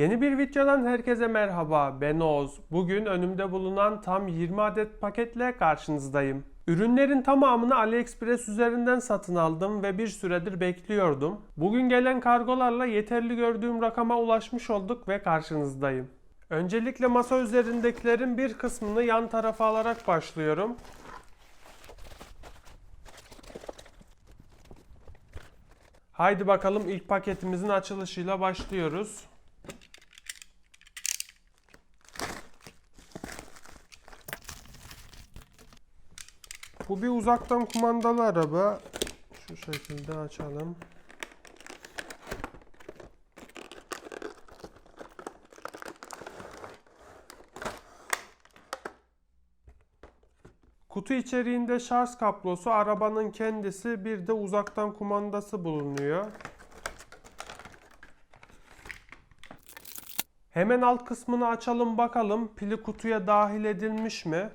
Yeni bir videodan herkese merhaba. Ben Oğuz. Bugün önümde bulunan tam 20 adet paketle karşınızdayım. Ürünlerin tamamını AliExpress üzerinden satın aldım ve bir süredir bekliyordum. Bugün gelen kargolarla yeterli gördüğüm rakama ulaşmış olduk ve karşınızdayım. Öncelikle masa üzerindekilerin bir kısmını yan tarafa alarak başlıyorum. Haydi bakalım ilk paketimizin açılışıyla başlıyoruz. Bu bir uzaktan kumandalı araba. Şu şekilde açalım. Kutu içeriğinde şarj kablosu, arabanın kendisi, bir de uzaktan kumandası bulunuyor. Hemen alt kısmını açalım bakalım pili kutuya dahil edilmiş mi?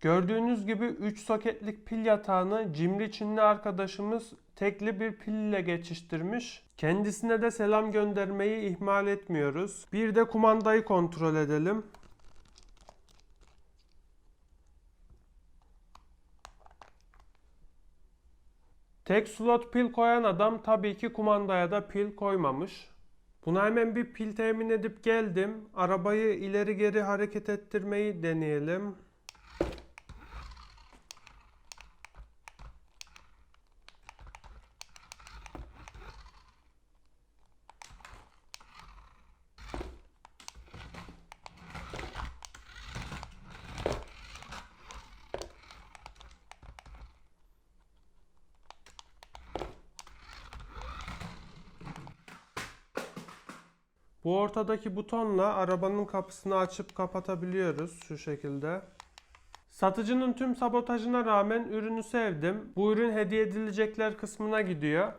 Gördüğünüz gibi 3 soketlik pil yatağını cimri Çinli arkadaşımız tekli bir pil ile geçiştirmiş. Kendisine de selam göndermeyi ihmal etmiyoruz. Bir de kumandayı kontrol edelim. Tek slot pil koyan adam tabii ki kumandaya da pil koymamış. Buna hemen bir pil temin edip geldim. Arabayı ileri geri hareket ettirmeyi deneyelim. Bu ortadaki butonla arabanın kapısını açıp kapatabiliyoruz şu şekilde. Satıcının tüm sabotajına rağmen ürünü sevdim. Bu ürün hediye edilecekler kısmına gidiyor.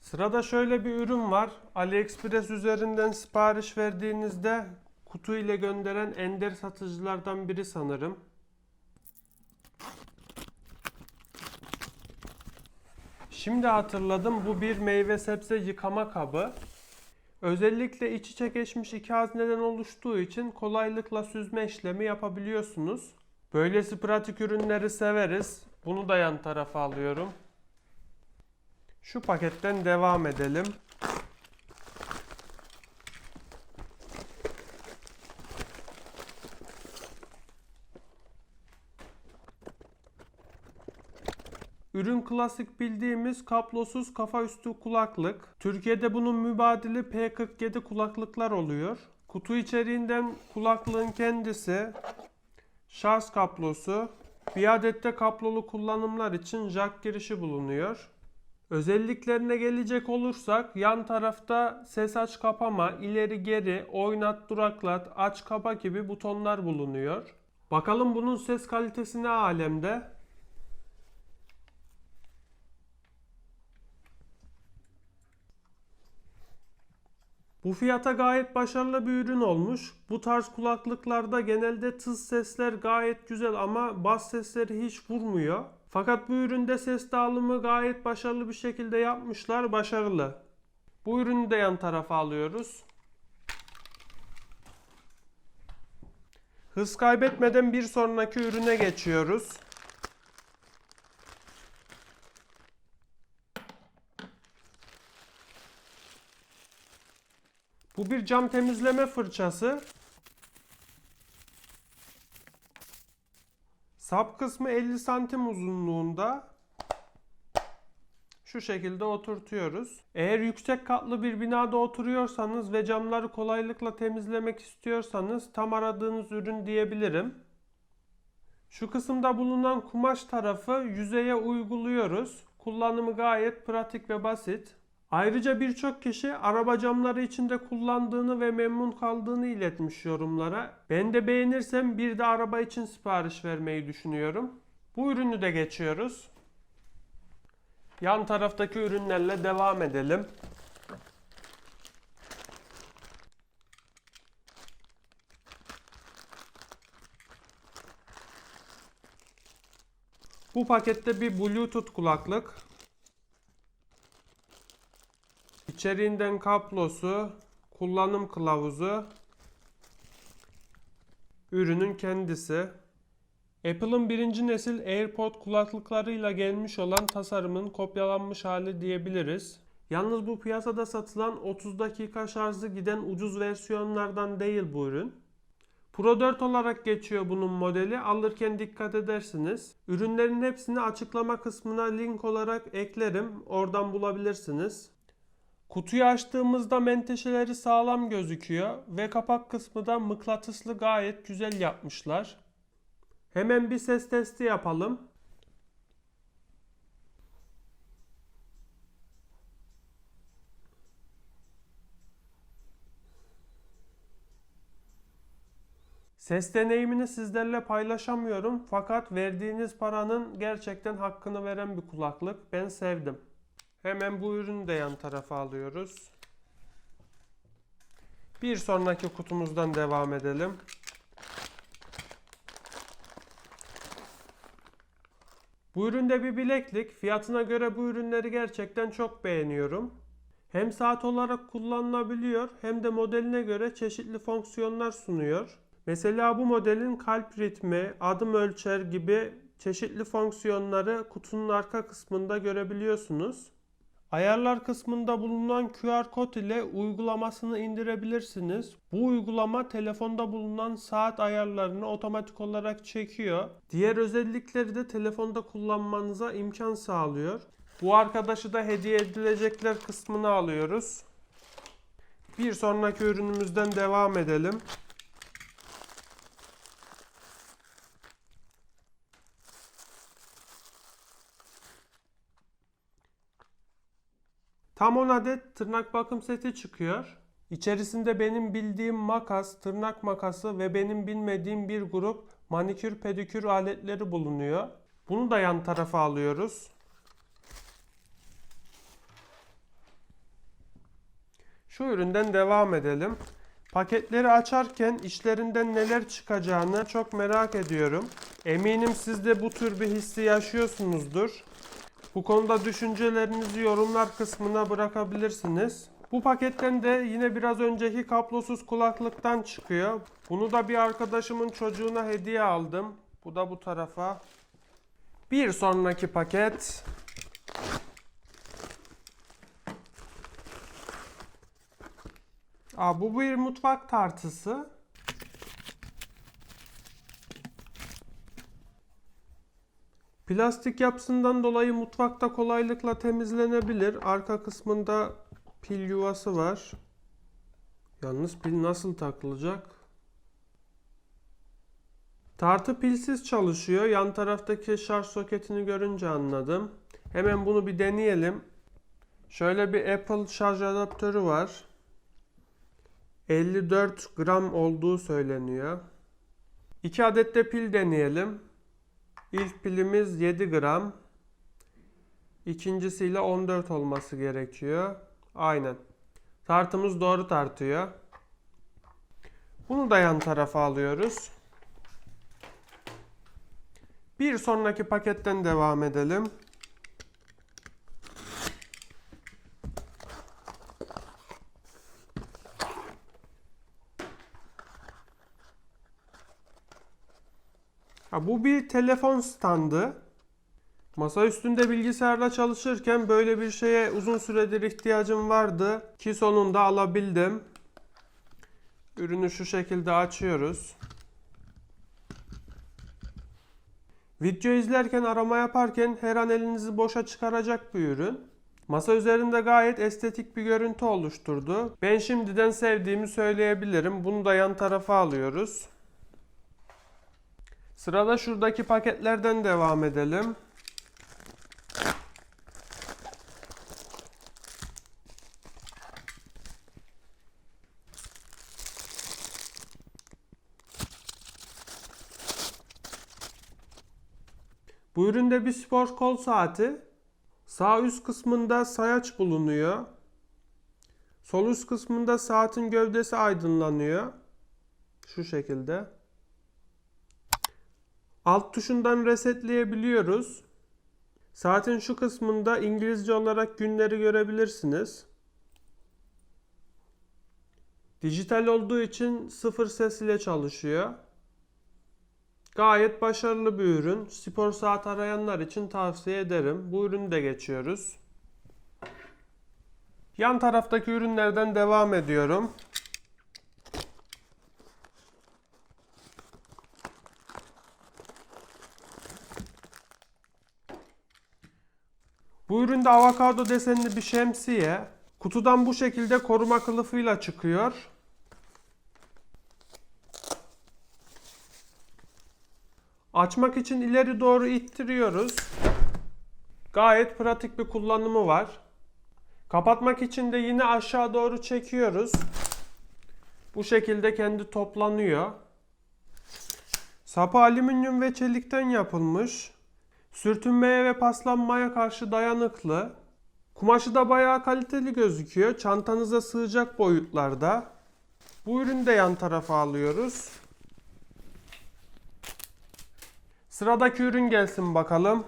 Sırada şöyle bir ürün var. AliExpress üzerinden sipariş verdiğinizde kutu ile gönderen ender satıcılardan biri sanırım. Şimdi hatırladım bu bir meyve sebze yıkama kabı. Özellikle iç içe geçmiş iki hazneden oluştuğu için kolaylıkla süzme işlemi yapabiliyorsunuz. Böylesi pratik ürünleri severiz. Bunu da yan tarafa alıyorum. Şu paketten devam edelim. Ürün klasik bildiğimiz kablosuz kafa üstü kulaklık. Türkiye'de bunun mübadili P47 kulaklıklar oluyor. Kutu içeriğinden kulaklığın kendisi, şarj kablosu, bir adette kablolu kullanımlar için jack girişi bulunuyor. Özelliklerine gelecek olursak yan tarafta ses aç kapama, ileri geri, oynat duraklat, aç kapa gibi butonlar bulunuyor. Bakalım bunun ses kalitesi ne alemde? Bu fiyata gayet başarılı bir ürün olmuş. Bu tarz kulaklıklarda genelde tız sesler gayet güzel ama bas sesleri hiç vurmuyor. Fakat bu üründe ses dağılımı gayet başarılı bir şekilde yapmışlar. Başarılı. Bu ürünü de yan tarafa alıyoruz. Hız kaybetmeden bir sonraki ürüne geçiyoruz. Bu bir cam temizleme fırçası. Sap kısmı 50 santim uzunluğunda. Şu şekilde oturtuyoruz. Eğer yüksek katlı bir binada oturuyorsanız ve camları kolaylıkla temizlemek istiyorsanız tam aradığınız ürün diyebilirim. Şu kısımda bulunan kumaş tarafı yüzeye uyguluyoruz. Kullanımı gayet pratik ve basit. Ayrıca birçok kişi araba camları içinde kullandığını ve memnun kaldığını iletmiş yorumlara. Ben de beğenirsem bir de araba için sipariş vermeyi düşünüyorum. Bu ürünü de geçiyoruz. Yan taraftaki ürünlerle devam edelim. Bu pakette bir Bluetooth kulaklık, içeriğinden kablosu, kullanım kılavuzu, ürünün kendisi. Apple'ın birinci nesil AirPod kulaklıklarıyla gelmiş olan tasarımın kopyalanmış hali diyebiliriz. Yalnız bu piyasada satılan 30 dakika şarjı giden ucuz versiyonlardan değil bu ürün. Pro 4 olarak geçiyor bunun modeli. Alırken dikkat edersiniz. Ürünlerin hepsini açıklama kısmına link olarak eklerim. Oradan bulabilirsiniz. Kutuyu açtığımızda menteşeleri sağlam gözüküyor ve kapak kısmı da mıknatıslı gayet güzel yapmışlar. Hemen bir ses testi yapalım. Ses deneyimini sizlerle paylaşamıyorum fakat verdiğiniz paranın gerçekten hakkını veren bir kulaklık. Ben sevdim. Hemen bu ürünü de yan tarafa alıyoruz. Bir sonraki kutumuzdan devam edelim. Bu üründe bir bileklik. Fiyatına göre bu ürünleri gerçekten çok beğeniyorum. Hem saat olarak kullanılabiliyor hem de modeline göre çeşitli fonksiyonlar sunuyor. Mesela bu modelin kalp ritmi, adım ölçer gibi çeşitli fonksiyonları kutunun arka kısmında görebiliyorsunuz. Ayarlar kısmında bulunan QR kod ile uygulamasını indirebilirsiniz. Bu uygulama telefonda bulunan saat ayarlarını otomatik olarak çekiyor. Diğer özellikleri de telefonda kullanmanıza imkan sağlıyor. Bu arkadaşı da hediye edilecekler kısmına alıyoruz. Bir sonraki ürünümüzden devam edelim. Tam 10 adet tırnak bakım seti çıkıyor. İçerisinde benim bildiğim makas, tırnak makası ve benim bilmediğim bir grup manikür pedikür aletleri bulunuyor. Bunu da yan tarafa alıyoruz. Şu üründen devam edelim. Paketleri açarken içlerinden neler çıkacağını çok merak ediyorum. Eminim siz de bu tür bir hissi yaşıyorsunuzdur. Bu konuda düşüncelerinizi yorumlar kısmına bırakabilirsiniz. Bu paketten de yine biraz önceki kablosuz kulaklıktan çıkıyor. Bunu da bir arkadaşımın çocuğuna hediye aldım. Bu da bu tarafa. Bir sonraki paket. Aa, bu bir mutfak tartısı. Plastik yapısından dolayı mutfakta kolaylıkla temizlenebilir. Arka kısmında pil yuvası var. Yalnız pil nasıl takılacak? Tartı pilsiz çalışıyor. Yan taraftaki şarj soketini görünce anladım. Hemen bunu bir deneyelim. Şöyle bir Apple şarj adaptörü var. 54 gram olduğu söyleniyor. 2 adet de pil deneyelim. İlk pilimiz 7 gram. İkincisiyle 14 olması gerekiyor. Aynen. Tartımız doğru tartıyor. Bunu da yan tarafa alıyoruz. Bir sonraki paketten devam edelim. Bu bir telefon standı. Masa üstünde bilgisayarla çalışırken böyle bir şeye uzun süredir ihtiyacım vardı ki sonunda alabildim. Ürünü şu şekilde açıyoruz. Video izlerken arama yaparken her an elinizi boşa çıkaracak bir ürün. Masa üzerinde gayet estetik bir görüntü oluşturdu. Ben şimdiden sevdiğimi söyleyebilirim. Bunu da yan tarafa alıyoruz. Sırada şuradaki paketlerden devam edelim. Bu üründe bir spor kol saati. Sağ üst kısmında sayaç bulunuyor. Sol üst kısmında saatin gövdesi aydınlanıyor. Şu şekilde. Alt tuşundan resetleyebiliyoruz. Saatin şu kısmında İngilizce olarak günleri görebilirsiniz. Dijital olduğu için sıfır ses ile çalışıyor. Gayet başarılı bir ürün. Spor saat arayanlar için tavsiye ederim. Bu ürünü de geçiyoruz. Yan taraftaki ürünlerden devam ediyorum. Bu üründe avokado desenli bir şemsiye. Kutudan bu şekilde koruma kılıfıyla çıkıyor. Açmak için ileri doğru ittiriyoruz. Gayet pratik bir kullanımı var. Kapatmak için de yine aşağı doğru çekiyoruz. Bu şekilde kendi toplanıyor. Sapı alüminyum ve çelikten yapılmış. Sürtünmeye ve paslanmaya karşı dayanıklı. Kumaşı da bayağı kaliteli gözüküyor. Çantanıza sığacak boyutlarda. Bu ürünü de yan tarafa alıyoruz. Sıradaki ürün gelsin bakalım.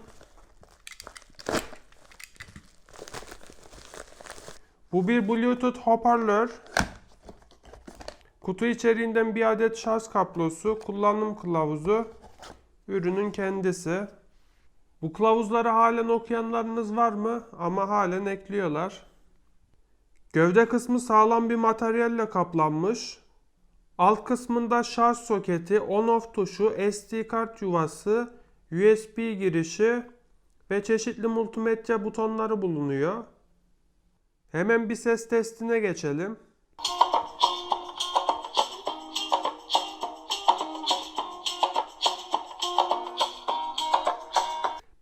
Bu bir Bluetooth hoparlör. Kutu içeriğinden bir adet şarj kablosu, kullanım kılavuzu, ürünün kendisi. Bu kılavuzları halen okuyanlarınız var mı? Ama halen ekliyorlar. Gövde kısmı sağlam bir materyalle kaplanmış. Alt kısmında şarj soketi, on-off tuşu, SD kart yuvası, USB girişi ve çeşitli multimedya butonları bulunuyor. Hemen bir ses testine geçelim.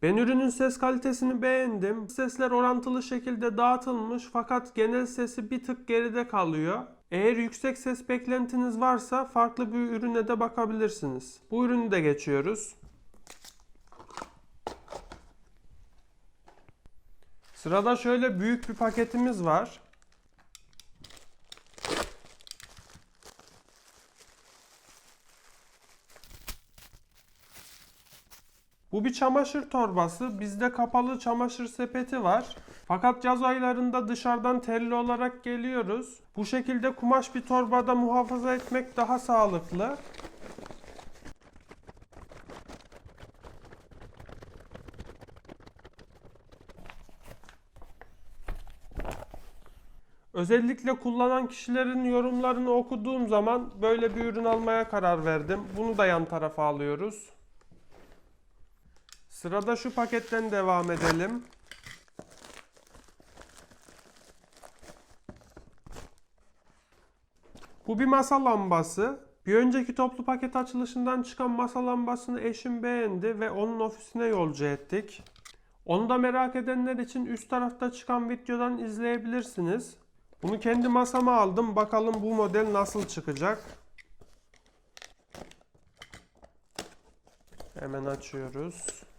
Ben ürünün ses kalitesini beğendim. Sesler orantılı şekilde dağıtılmış fakat genel sesi bir tık geride kalıyor. Eğer yüksek ses beklentiniz varsa farklı bir ürüne de bakabilirsiniz. Bu ürünü de geçiyoruz. Sırada şöyle büyük bir paketimiz var. Bu bir çamaşır torbası. Bizde kapalı çamaşır sepeti var. Fakat yaz aylarında dışarıdan terli olarak geliyoruz. Bu şekilde kumaş bir torbada muhafaza etmek daha sağlıklı. Özellikle kullanan kişilerin yorumlarını okuduğum zaman böyle bir ürün almaya karar verdim. Bunu da yan tarafa alıyoruz. Sırada şu paketten devam edelim. Bu bir masa lambası. Bir önceki toplu paket açılışından çıkan masa lambasını eşim beğendi ve onun ofisine yolcu ettik. Onu da merak edenler için üst tarafta çıkan videodan izleyebilirsiniz. Bunu kendi masama aldım. Bakalım bu model nasıl çıkacak. Hemen açıyoruz.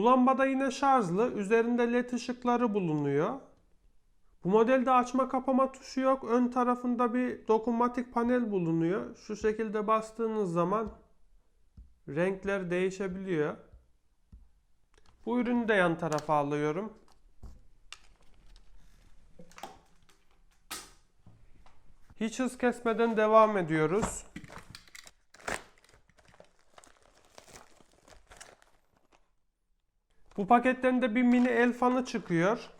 Bu lambada yine şarjlı, üzerinde led ışıkları bulunuyor. Bu modelde açma kapama tuşu yok. Ön tarafında bir dokunmatik panel bulunuyor. Şu şekilde bastığınız zaman renkler değişebiliyor. Bu ürünü de yan tarafa alıyorum. Hiç hız kesmeden devam ediyoruz. Bu paketten de bir mini el fanı çıkıyor.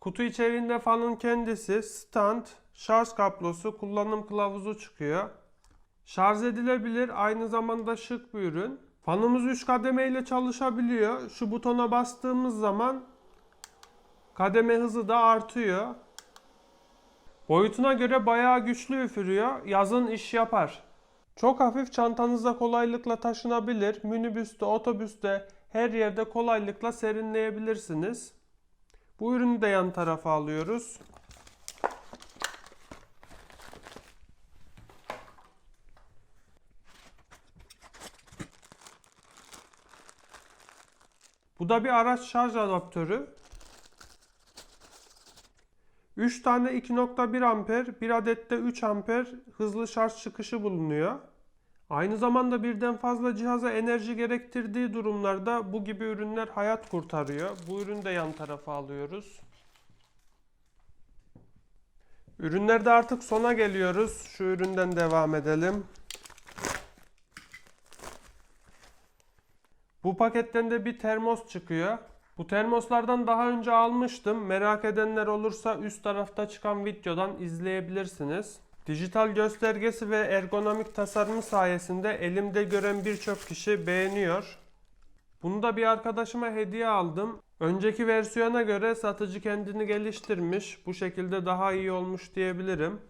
Kutu içeriğinde fanın kendisi, stand, şarj kablosu, kullanım kılavuzu çıkıyor. Şarj edilebilir, aynı zamanda şık bir ürün. Fanımız 3 kademe ile çalışabiliyor. Şu butona bastığımız zaman kademe hızı da artıyor. Boyutuna göre bayağı güçlü üfürüyor. Yazın iş yapar. Çok hafif çantanızda kolaylıkla taşınabilir. Minibüste, otobüste her yerde kolaylıkla serinleyebilirsiniz. Bu ürünü de yan tarafa alıyoruz. Bu da bir araç şarj adaptörü. 3 tane 2.1 amper, bir adet de 3 amper hızlı şarj çıkışı bulunuyor. Aynı zamanda birden fazla cihaza enerji gerektirdiği durumlarda bu gibi ürünler hayat kurtarıyor. Bu ürünü de yan tarafa alıyoruz. Ürünlerde artık sona geliyoruz. Şu üründen devam edelim. Bu paketten de bir termos çıkıyor. Bu termoslardan daha önce almıştım. Merak edenler olursa üst tarafta çıkan videodan izleyebilirsiniz. Dijital göstergesi ve ergonomik tasarımı sayesinde elimde gören birçok kişi beğeniyor. Bunu da bir arkadaşıma hediye aldım. Önceki versiyona göre satıcı kendini geliştirmiş. Bu şekilde daha iyi olmuş diyebilirim.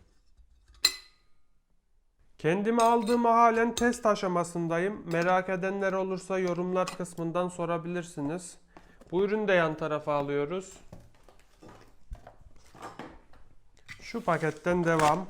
Kendime aldığım halen test aşamasındayım. Merak edenler olursa yorumlar kısmından sorabilirsiniz. Bu ürünü de yan tarafa alıyoruz. Şu paketten devam.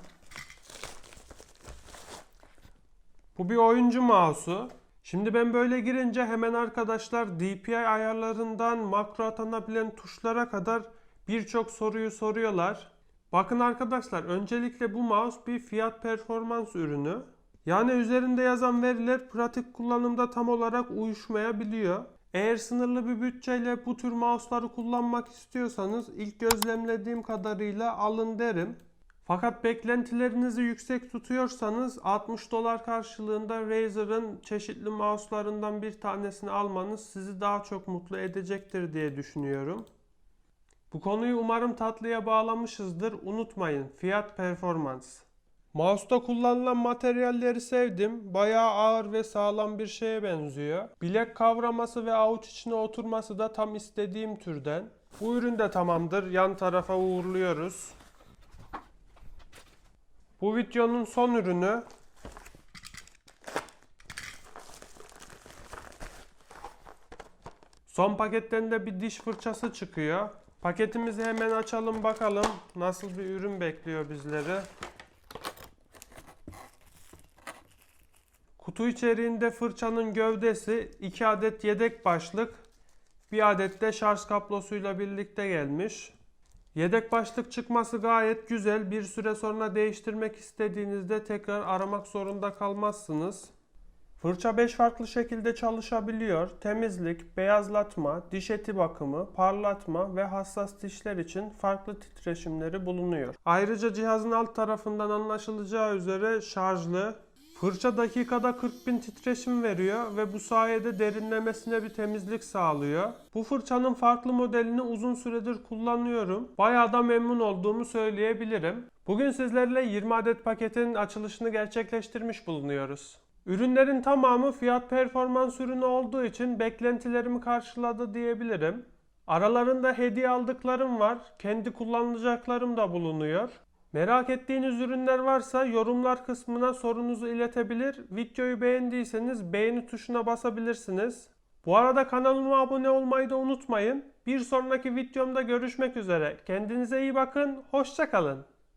Bu bir oyuncu mouse'u. Şimdi ben böyle girince hemen arkadaşlar DPI ayarlarından makro atanabilen tuşlara kadar birçok soruyu soruyorlar. Bakın arkadaşlar öncelikle bu mouse bir fiyat performans ürünü. Yani üzerinde yazan veriler pratik kullanımda tam olarak uyuşmayabiliyor. Eğer sınırlı bir bütçeyle bu tür mouse'ları kullanmak istiyorsanız ilk gözlemlediğim kadarıyla alın derim. Fakat beklentilerinizi yüksek tutuyorsanız 60 dolar karşılığında Razer'ın çeşitli mouse'larından bir tanesini almanız sizi daha çok mutlu edecektir diye düşünüyorum. Bu konuyu umarım tatlıya bağlamışızdır. Unutmayın fiyat performans. Mouse'da kullanılan materyalleri sevdim. Bayağı ağır ve sağlam bir şeye benziyor. Bilek kavraması ve avuç içine oturması da tam istediğim türden. Bu ürün de tamamdır. Yan tarafa uğurluyoruz. Bu videonun son ürünü Son paketten de bir diş fırçası çıkıyor. Paketimizi hemen açalım bakalım nasıl bir ürün bekliyor bizleri. Kutu içeriğinde fırçanın gövdesi, 2 adet yedek başlık, bir adet de şarj kablosuyla birlikte gelmiş. Yedek başlık çıkması gayet güzel. Bir süre sonra değiştirmek istediğinizde tekrar aramak zorunda kalmazsınız. Fırça 5 farklı şekilde çalışabiliyor. Temizlik, beyazlatma, diş eti bakımı, parlatma ve hassas dişler için farklı titreşimleri bulunuyor. Ayrıca cihazın alt tarafından anlaşılacağı üzere şarjlı, Fırça dakikada 40.000 titreşim veriyor ve bu sayede derinlemesine bir temizlik sağlıyor. Bu fırçanın farklı modelini uzun süredir kullanıyorum. Bayağı da memnun olduğumu söyleyebilirim. Bugün sizlerle 20 adet paketin açılışını gerçekleştirmiş bulunuyoruz. Ürünlerin tamamı fiyat performans ürünü olduğu için beklentilerimi karşıladı diyebilirim. Aralarında hediye aldıklarım var. Kendi kullanacaklarım da bulunuyor. Merak ettiğiniz ürünler varsa yorumlar kısmına sorunuzu iletebilir. Videoyu beğendiyseniz beğeni tuşuna basabilirsiniz. Bu arada kanalıma abone olmayı da unutmayın. Bir sonraki videomda görüşmek üzere. Kendinize iyi bakın. Hoşçakalın.